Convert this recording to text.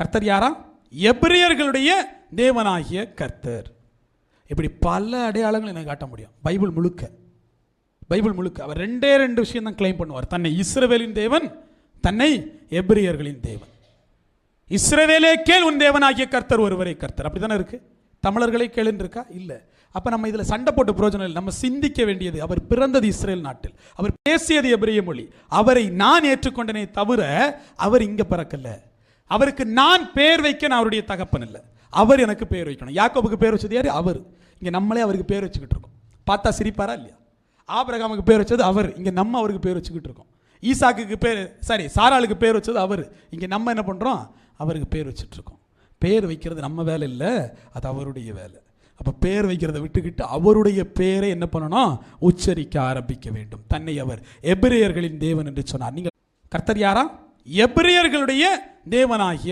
கர்த்தர் யாரா? எபிரியர்களுடைய தேவனாகிய கர்த்தர். இப்படி பல அடையாளங்கள் எனக்கு காட்ட முடியும். பைபிள் முழுக்க. பைபிள் முழுக்க. அவர் ரெண்டே ரெண்டு விஷயம் தான் கிளைம் பண்ணுவார். தன்னை இஸ்ரவேலின் தேவன் தன்னை எபிரியர்களின் தேவன். இஸ்ரவேலே கேள் உன் தேவனாகிய கர்த்தர் ஒருவரை கர்த்தர். அப்படிதானே இருக்குது தமிழர்களை கேளுன்னு இருக்கா இல்லை. அப்போ நம்ம இதில் சண்டை போட்டு பிரயோஜனம் இல்லை. நம்ம சிந்திக்க வேண்டியது அவர் பிறந்தது இஸ்ரேல் நாட்டில். அவர் பேசியது எபிரிய மொழி. அவரை நான் ஏற்றுக்கொண்டனே தவிர அவர் இங்கே பிறக்கல. அவருக்கு நான் பேர் வைக்க நான் அவருடைய தகப்பன் இல்லை. அவர் எனக்கு பேர் வைக்கணும். யாக்கோபுக்கு பேர் வச்சது யாரு? அவர். இங்கே நம்மளே அவருக்கு பேர் வச்சுக்கிட்டு இருக்கோம். பார்த்தா சிரிப்பாரா இல்லையா? ஆபிரகாமுக்கு பேர் வச்சது அவர். இங்கே நம்ம அவருக்கு பேர் வச்சுக்கிட்டு இருக்கோம். ஈசாக்குக்கு பேர் சாரி சாராளுக்கு பேர் வச்சது அவர். இங்கே நம்ம என்ன பண்ணுறோம் அவருக்கு பேர் வச்சிட்டுருக்கோம் பேர் வைக்கிறது நம்ம வேலை இல்லை அது அவருடைய வேலை. அப்போ பேர் வைக்கிறத விட்டுக்கிட்டு அவருடைய பேரை என்ன பண்ணணும்? உச்சரிக்க ஆரம்பிக்க வேண்டும். தன்னை அவர் எபிரியர்களின் தேவன் என்று சொன்னார். நீங்கள் கர்த்தர் யாரா? எபிரியர்களுடைய தேவனாகிய